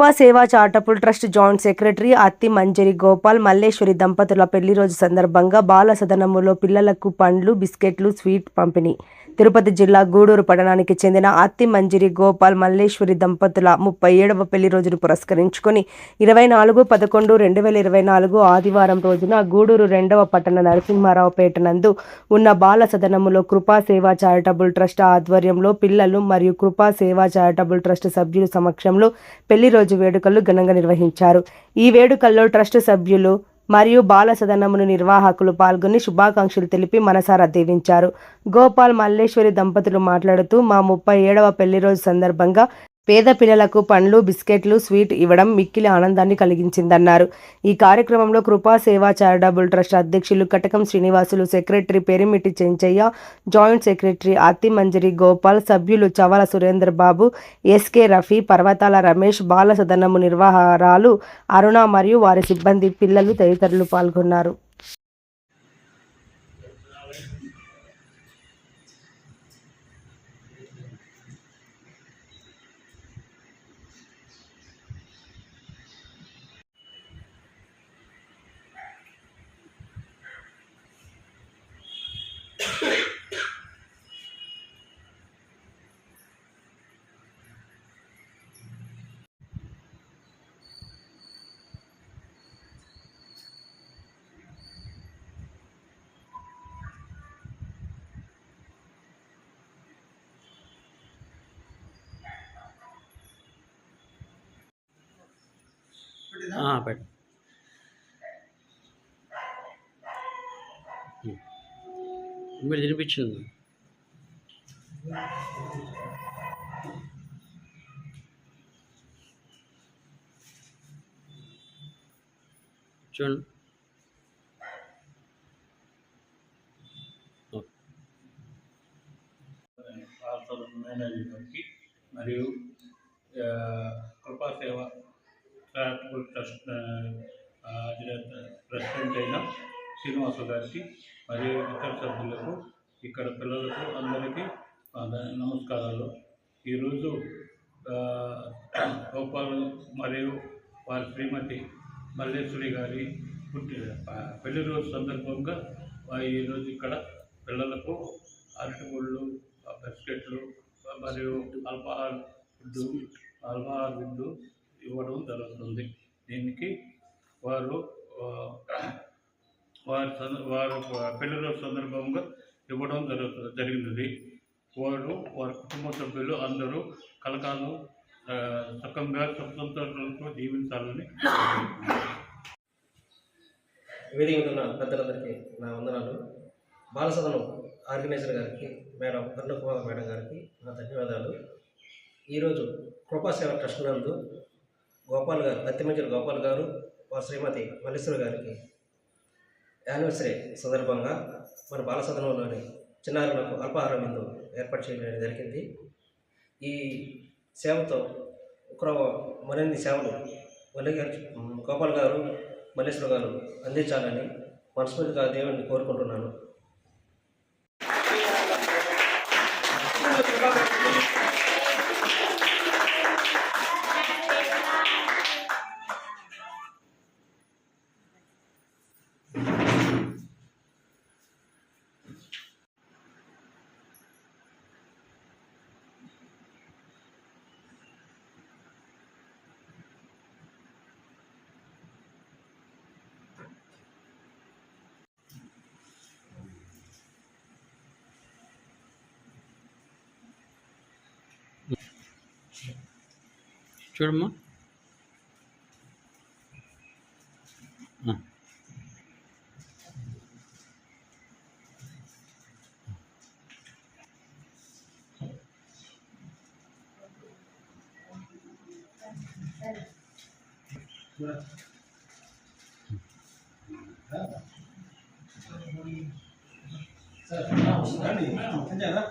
కృపా సేవా charitable trust joint secretary Atti Manjari Gopal Malleswari దంపతుల పెళ్ళి రోజు సందర్భంగా బాల సదనములో పిల్లలకు పండ్లు బిస్కెట్లు స్వీట్ పంపిణీ. తిరుపతి జిల్లా గూడూరు పట్టణానికి చెందిన అత్తి మంజరి గోపాల్ మల్లేశ్వరి దంపతుల ముప్పై ఏడవ పెళ్ళి రోజును పురస్కరించుకొని ఇరవై నాలుగు పదకొండు రెండు వేల ఇరవై నాలుగు ఆదివారం రోజున గూడూరు రెండవ పట్టణ నరసింహారావుపేట నందు ఉన్న బాల సదనములో కృపా సేవా చారిటబుల్ ట్రస్ట్ ఆధ్వర్యంలో పిల్లలు మరియు కృపా సేవా చారిటబుల్ ట్రస్ట్ సభ్యుల సమక్షంలో పెళ్ళి రోజు వేడుకలు ఘనంగా నిర్వహించారు. ఈ వేడుకల్లో ట్రస్ట్ సభ్యులు మరియు బాల సదనమును నిర్వాహకులు పాల్గొని శుభాకాంక్షలు తెలిపి మనసారా దీవించారు. గోపాల్ మల్లేశ్వరి దంపతులు మాట్లాడుతూ మా ముప్పై ఏడవ పెళ్ళి రోజు సందర్భంగా పేద పిల్లలకు పండ్లు బిస్కెట్లు స్వీట్ ఇవ్వడం మిక్కిలి ఆనందాన్ని కలిగించిందన్నారు. ఈ కార్యక్రమంలో కృపా సేవా చారిటబుల్ ట్రస్ట్ అధ్యక్షులు Katakam Srinivasulu secretary Perimiti Chenchaiah joint secretary Atti Manjari Gopal సభ్యులు చవల సురేంద్ర బాబు ఎస్కే రఫీ పర్వతాల రమేష్ బాల సదనము నిర్వాహరాలు అరుణ మరియు వారి సిబ్బంది పిల్లలు తదితరులు పాల్గొన్నారు. ఆ, పెట్టు మీరు తినిపించింది చూడండి ఓకే. పార్సల్ మేనేజర్ గారికి మరియు ఆ, కృపా సేవ చారిటబుల్ ట్రస్ట్ ప్రెసిడెంట్ అయిన శ్రీనివాసు గారికి మరియు ఇతర సభ్యులకు ఇక్కడ పిల్లలకు అందరికీ నమస్కారాలు. ఈరోజు గోపాల్ మరియు వారి శ్రీమతి మల్లేశ్వరి గారి పుట్టి పెళ్ళి రోజు సందర్భంగా ఈరోజు ఇక్కడ పిల్లలకు అరటిపళ్ళు బిస్కెట్లు మరియు అల్పాహార ఫుడ్ అల్పాహార ఫుడ్డు ఇవ్వడం జరుగుతుంది. దీనికి వారు వారి వారు పెళ్ళి రోజు సందర్భంగా ఇవ్వడం జరుగుతుంది జరిగినది. వారు వారి కుటుంబ సభ్యులు అందరూ కలకాలం సుఖంగా స్వతంత్రంతో జీవించాలని వేదిక ఉన్న పెద్దలందరికీ నా వందనాలు. బాలసదనం ఆర్గనైజర్ గారికి మేడం అరుణకుమార్ మేడం గారికి నా ధన్యవాదాలు. ఈరోజు కృపాసేవ ట్రస్ట్ నందు గోపాల్ గారు అత్తిమంచుల గోపాల్ గారు వారి శ్రీమతి మల్లేశ్వర గారికి యానివర్సరీ సందర్భంగా మన బాలసదనంలోని చిన్నారులకు అల్పాహారం విందు ఏర్పాటు చేయడం జరిగింది. ఈ సేవతో ఒక మరిన్ని సేవలు మల్లి గోపాల్ గారు మల్లేశ్వర గారు అందించాలని మనస్ఫూర్తిగా దేవుడిని కోరుకుంటున్నాను. చూడమ్మా సార్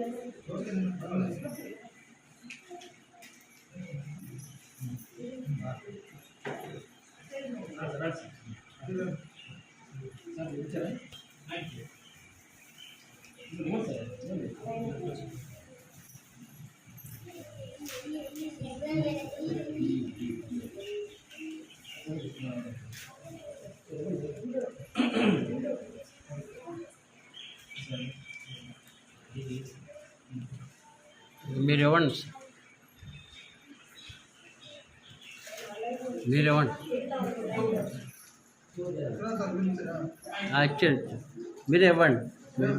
thank మీరు ఇవ్వండి సార్. మీరు ఇవ్వండి ఆ, ఇచ్చేయండి ఇచ్చేయండి. మీరే ఇవ్వండి మీరు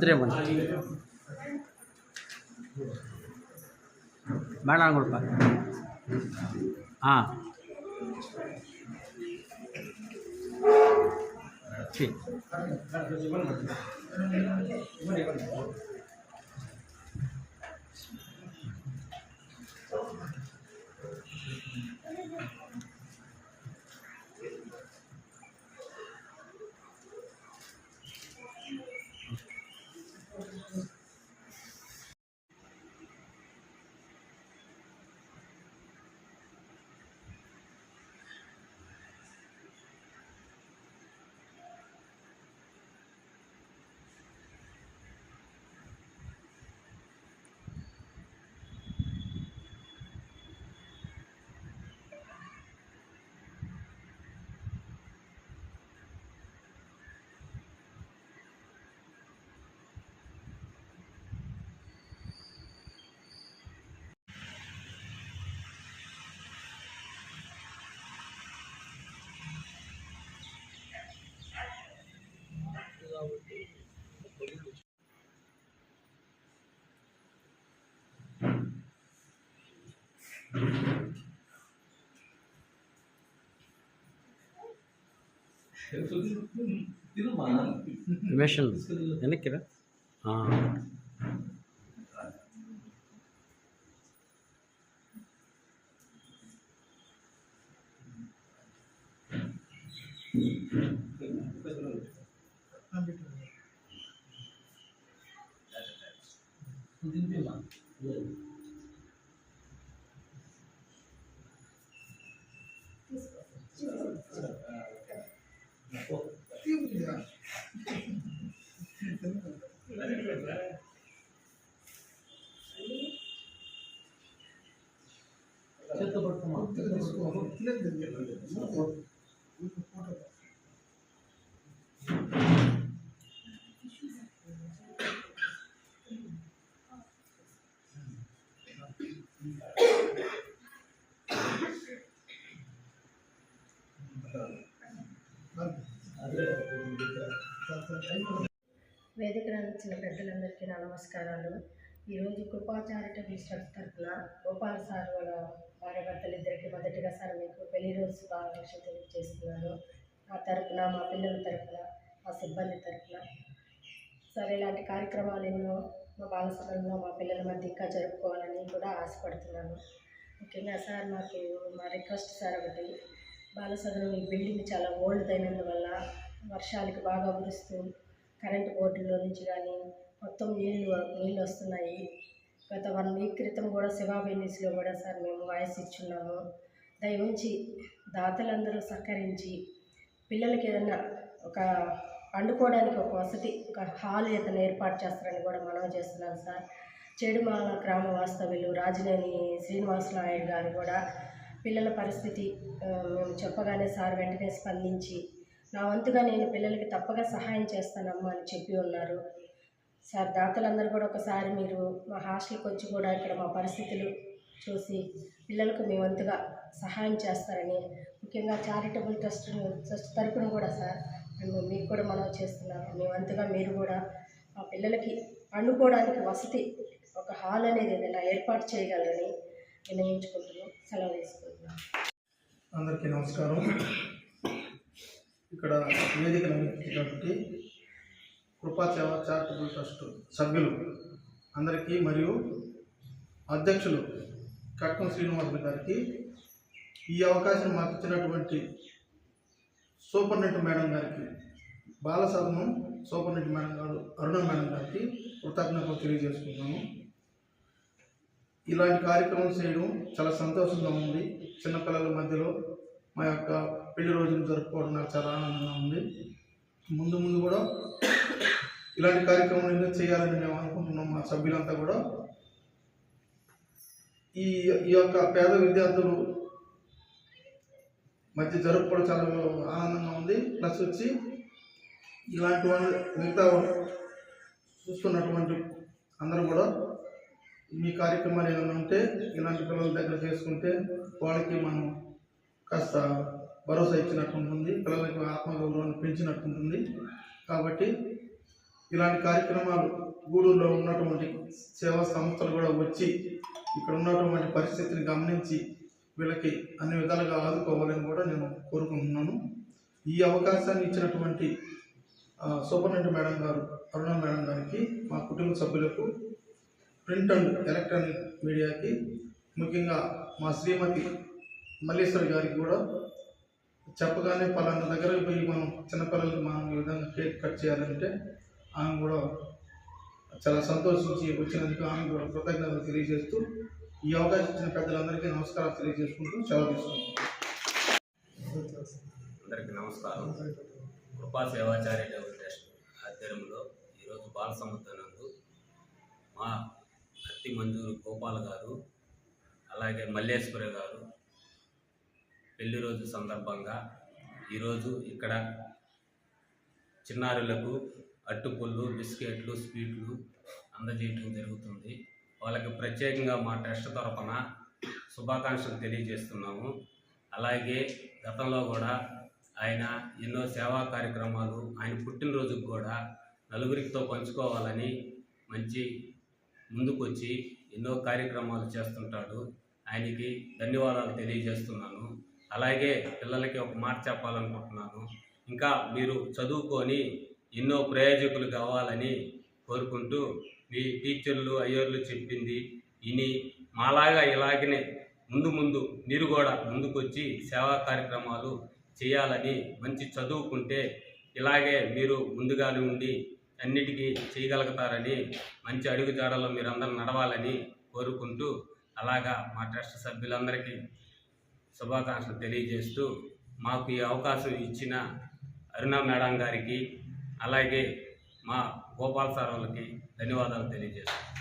ఇద్దరు ఇవ్వండి మేడం కూడా పా. ఆ. ఛీ. రమేషన్ వెనక్కిరా ఆ. వేదికను అందించిన పెద్దలందరికీ నా నమస్కారాలు. ఈరోజు కృపా చారిటబుల్ ట్రస్ట్ తరఫున గోపాల్ సార్ వాళ్ళ భార్య భర్తలు ఇద్దరికి మొదటిగా సార్ మీకు పెళ్ళి రోజు శుభాకాంక్షలు తెలియజేస్తున్నాను. నా తరఫున మా పిల్లల తరఫున మా సిబ్బంది తరఫున. సార్ ఇలాంటి కార్యక్రమాలు ఎన్నో మా బాలసభలో మా పిల్లల మధ్య ఇంకా జరుపుకోవాలని కూడా ఆశపడుతున్నాను. ముఖ్యంగా సార్ మాకు మా రిక్వెస్ట్ సార్ ఒకటి బాలసదనం ఈ బిల్డింగ్ చాలా ఓల్డ్ అయినందువల్ల వర్షాలకి బాగా కురుస్తూ కరెంట్ బోర్డులో నుంచి కానీ మొత్తం నీళ్ళు నీళ్ళు వస్తున్నాయి. గత వన్ వీక్ క్రితం కూడా శివా న్యూస్లో కూడా సార్ మేము వాయిస్ ఇచ్చున్నాము. దయవుంచి దాతలందరూ సహకరించి పిల్లలకి ఏదన్నా ఒక పండుకోవడానికి ఒక వసతి ఒక హాల్ ఏదైనా ఏర్పాటు చేస్తారని కూడా మనం చేస్తున్నాం సార్. చెడుమాల గ్రామ వాస్తవ్యులు రాజనేని శ్రీనివాస నాయుడు గారు కూడా పిల్లల పరిస్థితి మేము చెప్పగానే సార్ వెంటనే స్పందించి నా వంతుగా నేను పిల్లలకి తప్పగా సహాయం చేస్తానమ్మా అని చెప్పి ఉన్నారు. సార్ దాతలందరూ కూడా ఒకసారి మీరు మా హాస్టల్కి వచ్చి కూడా ఇక్కడ మా పరిస్థితులు చూసి పిల్లలకు మీ వంతుగా సహాయం చేస్తారని ముఖ్యంగా చారిటబుల్ ట్రస్ట్ ట్రస్ట్ తరపున కూడా సార్ మేము మీకు కూడా మనం చేస్తున్నాము మీ వంతుగా మీరు కూడా మా పిల్లలకి పండుకోవడానికి వసతి ఒక హాల్ అనేది ఏదైనా ఏర్పాటు చేయగలరని నిర్ణయించుకుంటున్నాం సెలవు తీసుకుంటున్నాం. అందరికీ నమస్కారం. ఇక్కడ వేదిక నిర్మించినటువంటి కృపాసేవ చారిటబుల్ ట్రస్ట్ సభ్యులు అందరికీ మరియు అధ్యక్షులు కట్నం శ్రీనివాసులు గారికి ఈ అవకాశం మాకు ఇచ్చినటువంటి సూపర్నెంట్ మేడం గారికి బాల సదనం మేడం గారు అరుణ మేడం గారికి కృతజ్ఞతలు తెలియజేసుకున్నాము ఇలాంటి కార్యక్రమం చేయడం చాలా సంతోషంగా ఉంది. చిన్నపిల్లల మధ్యలో మా యొక్క పెళ్ళి రోజును జరుపుకోవడం నాకు చాలా ఆనందంగా ఉంది. ముందు ముందు కూడా ఇలాంటి కార్యక్రమం ఏదో చేయాలని మేము అనుకుంటున్నాం మా సభ్యులంతా కూడా. ఈ ఈ యొక్క పేద విద్యార్థులు మధ్య జరుపుకోవడం చాలా ఆనందంగా ఉంది. ప్లస్ వచ్చి ఇలాంటి వాళ్ళు మిగతా చూస్తున్నటువంటి అందరూ కూడా మీ కార్యక్రమాలు ఏమైనా ఉంటే ఇలాంటి పిల్లల దగ్గర చేసుకుంటే వాళ్ళకి మనం కాస్త భరోసా ఇచ్చినట్టు ఉంటుంది పిల్లలకు ఆత్మగౌరవాన్ని పెంచినట్టు ఉంటుంది కాబట్టి ఇలాంటి కార్యక్రమాలు గూడూరులో ఉన్నటువంటి సేవా సంస్థలు కూడా వచ్చి ఇక్కడ ఉన్నటువంటి పరిస్థితిని గమనించి వీళ్ళకి అన్ని విధాలుగా ఆదుకోవాలని కూడా నేను కోరుకుంటున్నాను. ఈ అవకాశాన్ని ఇచ్చినటువంటి ఆ, సూపరింటెండెంట్ మేడం గారు అరుణ మేడం గారికి మా కుటుంబ సభ్యులకు ప్రింట్ అండ్ ఎలక్ట్రానిక్ మీడియాకి ముఖ్యంగా మా శ్రీమతి మల్లేశ్వరి గారికి కూడా చెప్పగానే పలానా దగ్గర పోయి మనం చిన్నపిల్లలకి మనం ఈ విధంగా కేక్ కట్ చేయాలంటే ఆమె కూడా చాలా సంతోషించి వచ్చినందుకు ఆమె కూడా కృతజ్ఞతలు తెలియజేస్తూ ఈ అవకాశం ఇచ్చిన పెద్దలందరికీ నమస్కారాలు తెలియజేసుకుంటూ సెలవు తీసుకుంటున్నాను అందరికీ నమస్కారం. కృపా సేవాచార్య చారిటబుల్ ఆధ్వర్యంలో ఈరోజు బాలసముద్ర నందు మా అత్తి మంజూరు గోపాల్ గారు అలాగే మల్లేశ్వరి గారు పెళ్ళి రోజు సందర్భంగా ఈరోజు ఇక్కడ చిన్నారులకు అట్టుపుల్లు బిస్కెట్లు స్వీట్లు అందజేయటం జరుగుతుంది. వాళ్ళకి ప్రత్యేకంగా మా ట్రస్ట్ తరఫున శుభాకాంక్షలు తెలియజేస్తున్నాము. అలాగే గతంలో కూడా ఆయన ఎన్నో సేవా కార్యక్రమాలు ఆయన పుట్టినరోజుకు కూడా నలుగురితో పంచుకోవాలని మంచి ముందుకొచ్చి ఎన్నో కార్యక్రమాలు చేస్తుంటాడు. ఆయనకి ధన్యవాదాలు తెలియజేస్తున్నాను. అలాగే పిల్లలకి ఒక మాట చెప్పాలనుకుంటున్నాను. ఇంకా మీరు చదువుకొని ఎన్నో ప్రయోజకులు కావాలని కోరుకుంటూ మీ టీచర్లు అయ్యోర్లు చెప్పింది ఇని మాలాగా ఇలాగనే ముందు ముందు మీరు కూడా ముందుకొచ్చి సేవా కార్యక్రమాలు చేయాలని మంచి చదువుకుంటే ఇలాగే మీరు ముందుగానే ఉండి అన్నిటికీ చేయగలుగుతారని మంచి అడుగుజాడలో మీరందరూ నడవాలని కోరుకుంటూ అలాగా మా ట్రస్ట్ సభ్యులందరికీ శుభాకాంక్షలు తెలియజేస్తూ మాకు ఈ అవకాశం ఇచ్చిన అరుణ మేడం గారికి అలాగే మా గోపాల్ సార్ వాళ్ళకి ధన్యవాదాలు తెలియజేస్తున్నాను